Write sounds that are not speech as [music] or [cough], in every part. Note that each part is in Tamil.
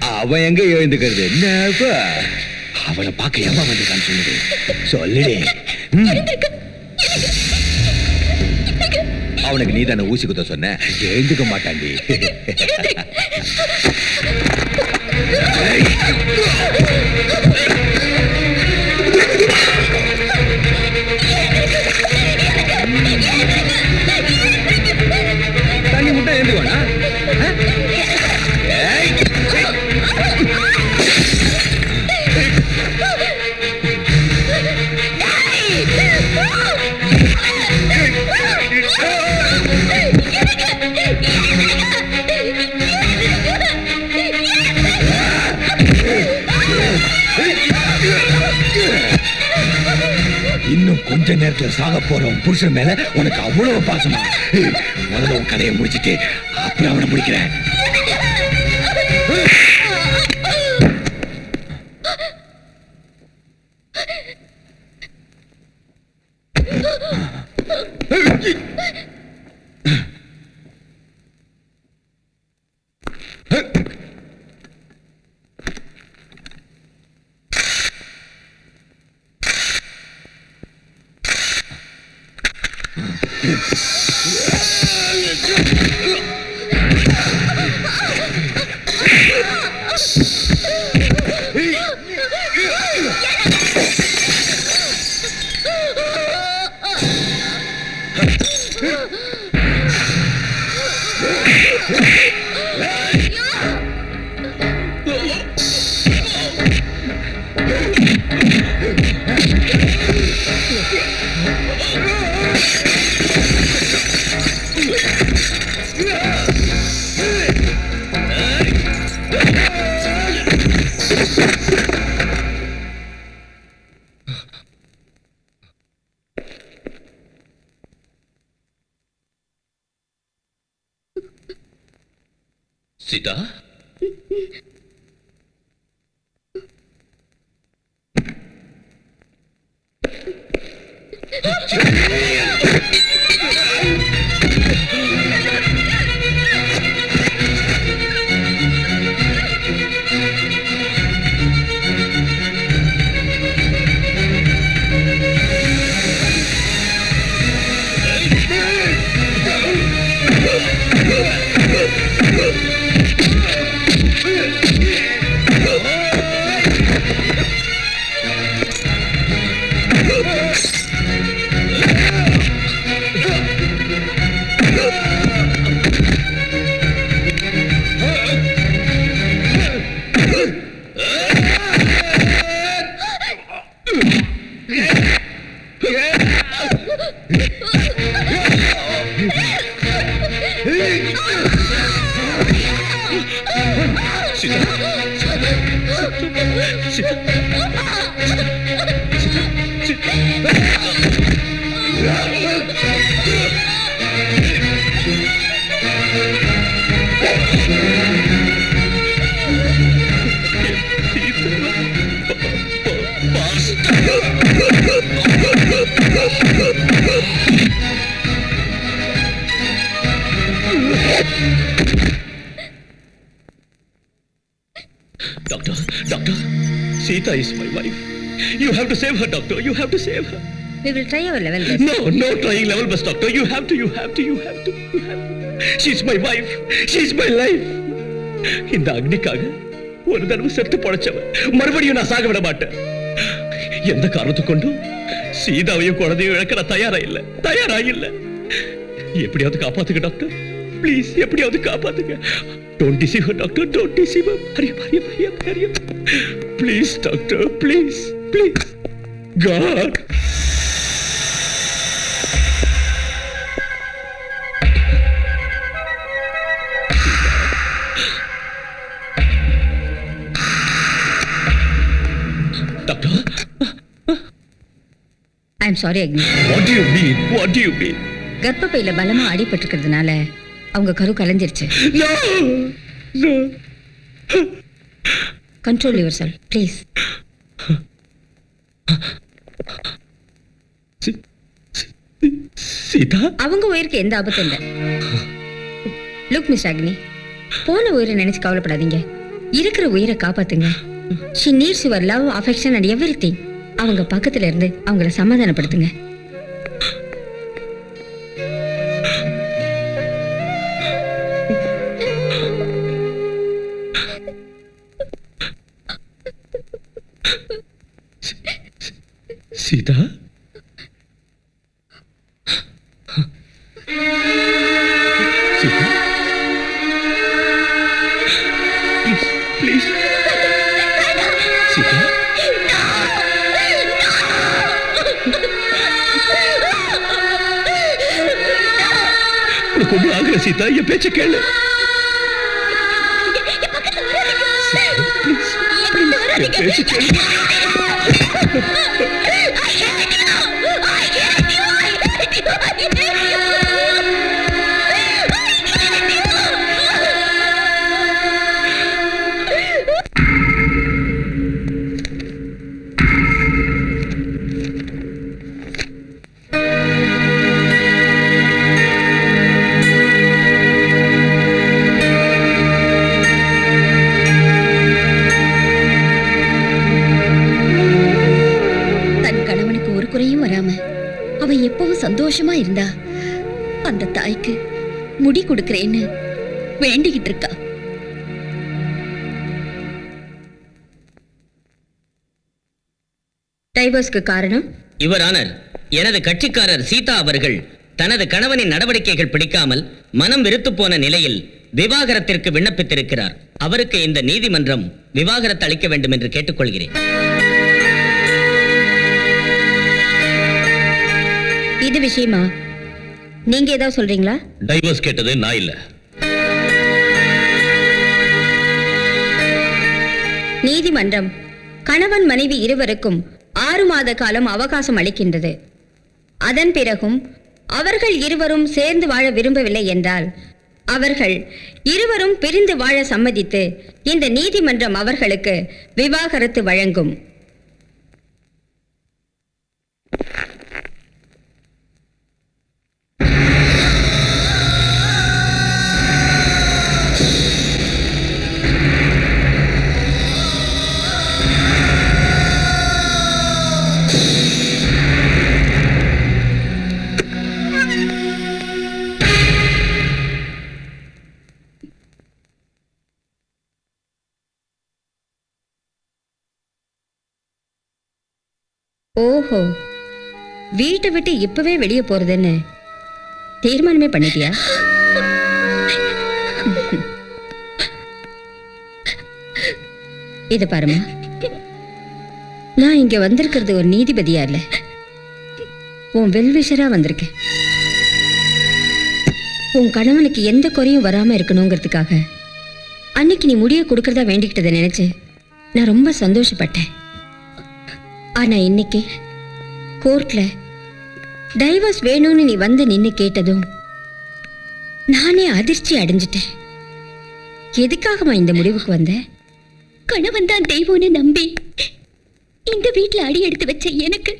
அவன் எங்க எழுந்துக்கிறது? என்னப்பா? அவனை பார்க்க ஏமா வந்திருக்கான்னு சொல்லுது. சொல்லுடி. அவனுக்கு நீ தானே ஊசி குத்த சொன்ன? எழுந்துக்க மாட்டான்டி. தண்ணி கொஞ்ச நேரத்துல சாக போறோம் புருஷன் மேல உனக்கு அவ்வளவு பாசமா? முதல்ல உன் கதையை முடிச்சிட்டு அப்புறம் அவனை முடிக்கிறேன். Yeah. Sita Doctor, doctor, Sita is my wife. You have to save her, doctor. You have to save her. We will try our level best. No, no trying level best, doctor. You have to, you have to, you have to, you have to. She's my wife. She's my life. இந்த அக்னிக்காக ஒரு தடவை செத்து பொழைச்சவன் மறுபடியும் நான் சாக விட மாட்டேன் எந்த காரணத்து கொண்டும்? சீதாவையும் குழந்தையும் இழக்க நான் தயாரா இல்ல தயாரா இல்ல எப்படியாவது காப்பாத்துங்க டாக்டர் ப்ளீஸ் எப்படியாவது காப்பாத்துங்க. Don't deceive doctor don't deceive her Hari Hari Hari please doctor please please god I am sorry Agni what do you mean what do you mean கர்ப்பப்பையில பலமா அடிபட்டிருக்கிறதுனால அவங்க கரு கலைஞ்சிருச்சு. Control yourself please Seetha அவங்க உயிருக்கு எந்த ஆபத்தும் இல்லை. லுக் மிஸ் அக்னி போன உயிரை நினைச்சு கவலைப்படாதீங்க. இருக்கிற உயிரை காப்பாத்துங்க. She needs your love affection and every அவங்க பக்கத்துல இருந்து அவங்கள சமாதானப்படுத்துங்க. சீதா? சீதா சீதா என் பேச்ச கேளு. பேச்ச கேளு. எப்பவும் சந்தோஷமா இருந்தா அந்த தாய்க்கு முடி கொடுக்கிறேன்னு வேண்டிக்கிட்டு இருக்கா. டைவர்ஸ்க்கு காரணம்? Your honour. எனது கட்சிக்காரர் சீதா அவர்கள் தனது கணவனின் நடவடிக்கைகள் பிடிக்காமல் மனம் வெறுத்து போன நிலையில் விவாகரத்திற்கு விண்ணப்பித்திருக்கிறார். அவருக்கு இந்த நீதிமன்றம் விவாகரத்து அளிக்க வேண்டும் என்று கேட்டுக்கொள்கிறேன். இது விஷயமா? நீங்க ஏதாவது சொல்றீங்களா? டைவர்ஸ் கேட்டது நான் இல்ல. நீதிமன்றம் கணவன் மனைவி இருவருக்கும் ஆறு மாத காலம் அவகாசம் அளிக்கின்றது. அதன் பிறகும் அவர்கள் இருவரும் சேர்ந்து வாழ விரும்பவில்லை என்றால் அவர்கள் இருவரும் பிரிந்து வாழ சம்மதித்து இந்த நீதிமன்றம் அவர்களுக்கு விவாகரத்து வழங்கும். ஓஹோ. வீட்டை விட்டு இப்பவே வெளியே போறதுன்னு தீர்மானமே பண்ணிட்டியா? இது பாருமா. நான் இங்க வந்திருக்கிறது ஒரு நீதிபதியா இல்ல? உன் வெல்விஷரா வந்திருக்கேன். உன் கணவனுக்கு எந்த குறையும் வராம இருக்கணுங்கிறதுக்காக அன்னைக்கு நீ முடிய கொடுக்கறதா வேண்டிக்கிட்டதை நினைச்சு நான் ரொம்ப சந்தோஷப்பட்டேன். ஆனா இன்னைக்கு கோர்ட்ல டைவர்ஸ் வேணும்னு நீ வந்து நின்னு கேட்டதும் நானே அதிர்ச்சி அடைஞ்சிட்டேன். எதுக்காகமா இந்த முடிவுக்கு வந்த? கணவன் தான் தெய்வம்னு நம்பி இந்த வீட்ல அடி எடுத்து வச்ச எனக்கு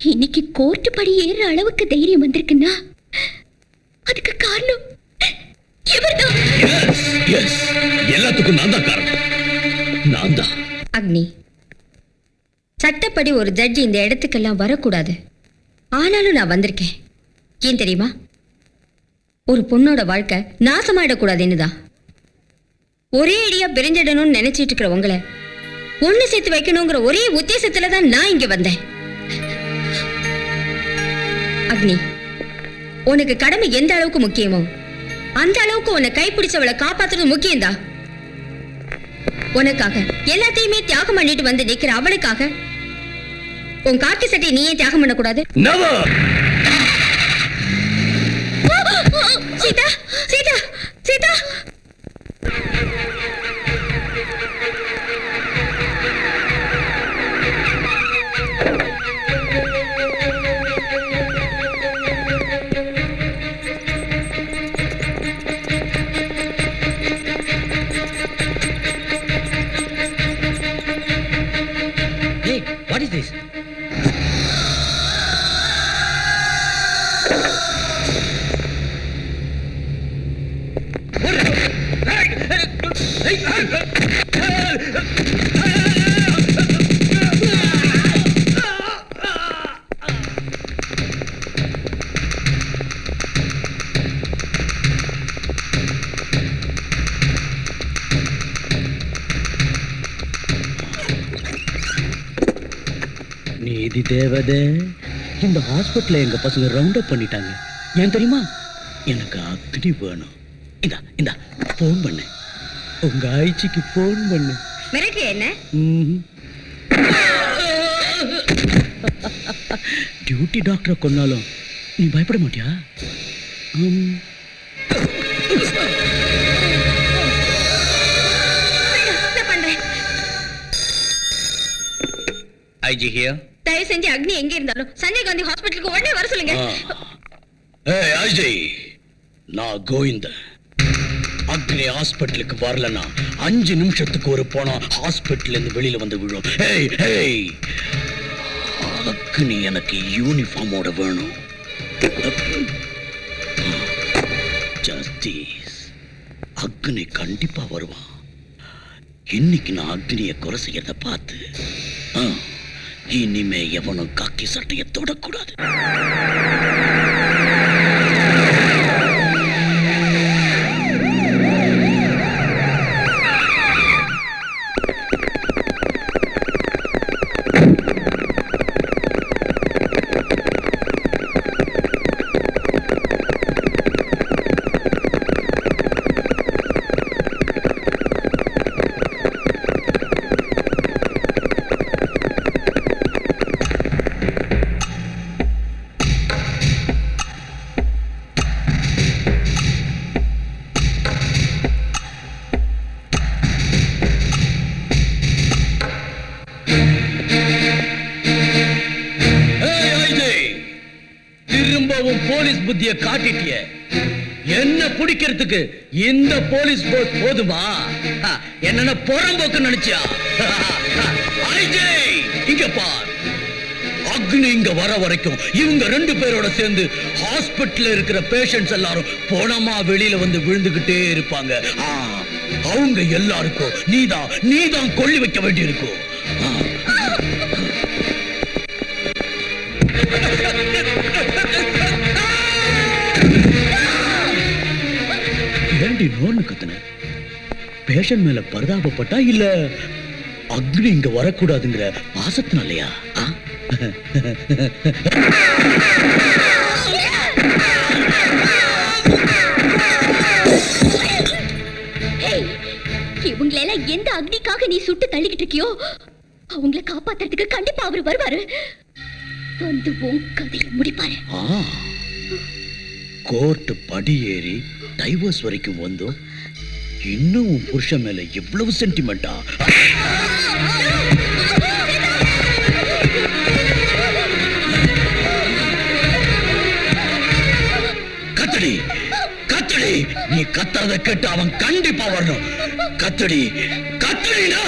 இன்னைக்கு கோர்ட்டு படி ஏறுற அளவுக்கு தைரியம் வந்திருக்குன்னா அதுக்கு காரணம் எல்லாத்துக்கும் நான் தான் காரணம். நான் தான். அக்னி சட்டப்படி ஒரு ஜட்ஜி இந்த இடத்துக்கெல்லாம் வரக்கூடாது. ஆனாலும் நான் வந்திருக்கேன். ஏன் தெரியுமா? ஒரு பொண்ணோட வாழ்க்கை நாசமாயிடக்கூடாதுன்னு தான் ஒரே அடியா பிரிஞ்சிடணும்னு நினைச்சிட்டு இருக்கிற உங்களை ஒண்ணு சேர்த்து வைக்கணுங்கிற ஒரே உத்தேசத்துல தான் நான் இங்க வந்தேன். அக்னி உனக்கு கடமை எந்த அளவுக்கு முக்கியமோ அந்த அளவுக்கு உன்னை கைப்பிடிச்சவளை காப்பாத்துறது முக்கியம்தான் உனக்காக எல்லாத்தையுமே தியாகம் பண்ணிட்டு வந்து நிக்கிற அவளுக்காக உன் காக்கி சட்டையை நீயே தியாகம் பண்ணக்கூடாது. Never Seetha Seetha Seetha. Hey, what is this? அம்மாடி தேவதை. இந்த ஹாஸ்பிட்டல்ல எங்க பசங்க ரவுண்ட் அப் பண்ணிட்டாங்க. ஏன் தெரியுமா? எனக்கு அக்னி வேணும். இந்தா இந்தா ஃபோன் பண்ணு. உங்க ஆய்ச்சிக்கு ஃபோன் பண்ணு. மிரட்டிய என்ன. டியூட்டி டாக்டரை கொன்னாலும் நீ பயப்பட மாட்டியா? ஐஜி ஹியர் தயவு செஞ்சு அக்னி எங்க இருந்தாலும் சஞ்சய் காந்தி ஹாஸ்பிட்டலுக்கு உடனே வர சொல்லுங்க. ஏய் அஜய் நான் கோவிந்த. அக்னி ஹாஸ்பிட்டலுக்கு வரலனா அஞ்சு நிமிஷத்துக்கு ஒரு போனா ஹாஸ்பிட்டல் இருந்து வெளியில வந்து விழும். ஏய் ஏய். அக்னி எனக்கு யூனிஃபார்மோட வேணும். ஜஸ்டிஸ் அக்னி கண்டிப்பா வருவான். இன்னைக்கு நான் அக்னியை கொலை செய்யறத பார்த்து ஆ, இனிமே எவனும் காக்கி சட்டையை தொடக்கூடாது. போலீஸ் புத்திய காட்டிட்டிய. என்ன பிடிக்கிறதுக்கு இந்த போலீஸ் போஸ் போதுமா? ஹ, என்னென்ன புறம்போக்கு நினைச்சியா? ஐஜய், இங்க பார். அக்னி இங்க வர வரைக்கும் இவங்க ரெண்டு பேரோட சேர்ந்து ஹாஸ்பிட்டல் இருக்கிற பேஷண்ட்ஸ் எல்லாரும் போனமா வெளியில வந்து விழுந்துகிட்டே இருப்பாங்க. அவங்க எல்லாருக்கும் நீதான் நீதான் கொள்ளி வைக்க வேண்டியிருக்கும். இருக்கும் ஏண்டி நோன்னு கத்துன பேஷண்ட் மேல பரிதாபப்பட்டா இல்ல அக்னி இங்க வரக்கூடாதுங்கிற பாசத்தினாலயா இவங்களெல்லாம் எந்த அக்னிக்காக நீ சுட்டு தள்ளிக்கிட்டு இருக்கியோ? அவங்கள காப்பாத்துறதுக்கு கண்டிப்பா அவர் வருவாரு. வந்து உன் கதையை முடிப்பாரு. கோர்ட்டு படியேறி படி ஏறி டைவர்ஸ் வரைக்கும் வந்தோம் இன்னும் உன் புருஷன் மேல எவ்வளவு சென்டிமெண்டா கத்தடி கத்தடி நீ கத்தாத கேட்டு அவன் கண்டிப்பா வரணும். கத்தடி கத்தடினா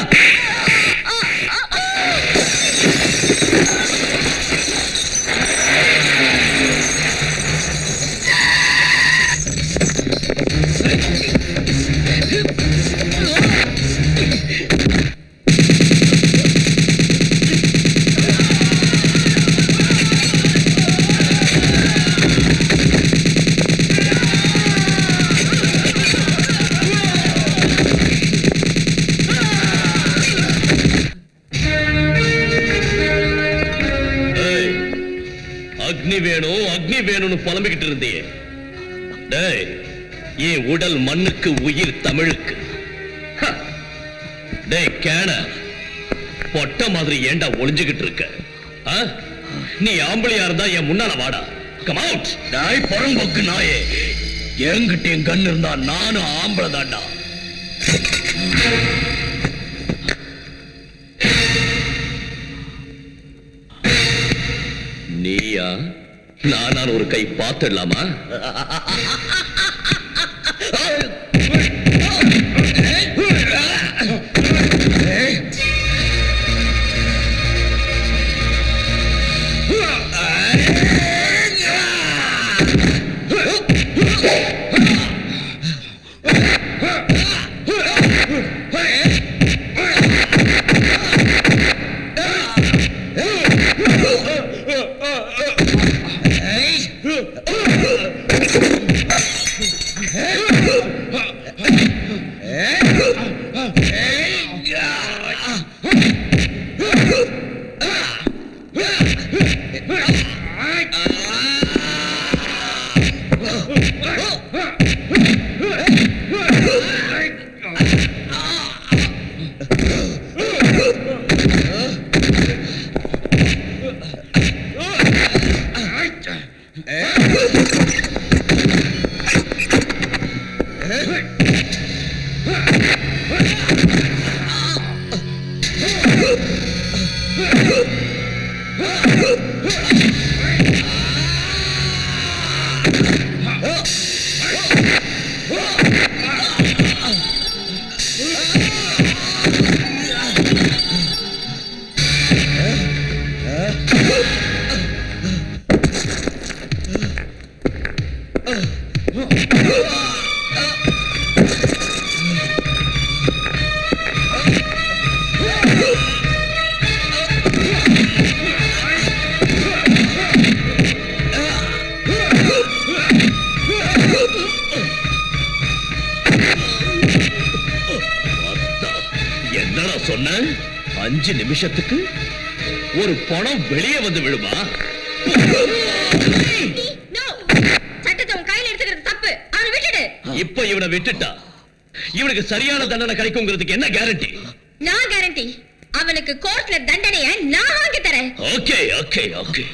மண்ணுக்கு உயிர் தமிழுக்கு. டேய் கேன. பொட்ட மாதிரி ஏன்டா ஒளிஞ்சுகிட்டு இருக்க? நீ ஆம்பளையா இருந்தா என் முன்னால வாடா. கம் அவுட் நாய் புறம்போக்கு நாயே. என்கிட்ட என் கண் இருந்தா நானும் ஆம்பளை தாண்டா நீயா? நானான ஒரு கை பார்த்துடலாமா? [laughs] அஞ்சு நிமிஷத்துக்கு ஒரு பணம் வெளியே வந்து விழுமா? சட்டத்தை உன் கையில எடுத்துக்கிறது தப்பு. அவனை விட்டுடு. இப்ப இவனை விட்டுட்டா? இவனுக்கு சரியான தண்டனை கிடைக்குங்கிறதுக்கு என்ன கேரண்டி நான் கேரண்டி அவனுக்கு கோர்ட்ல தண்டனைய நான் வாங்கி தரேன். Okay okay okay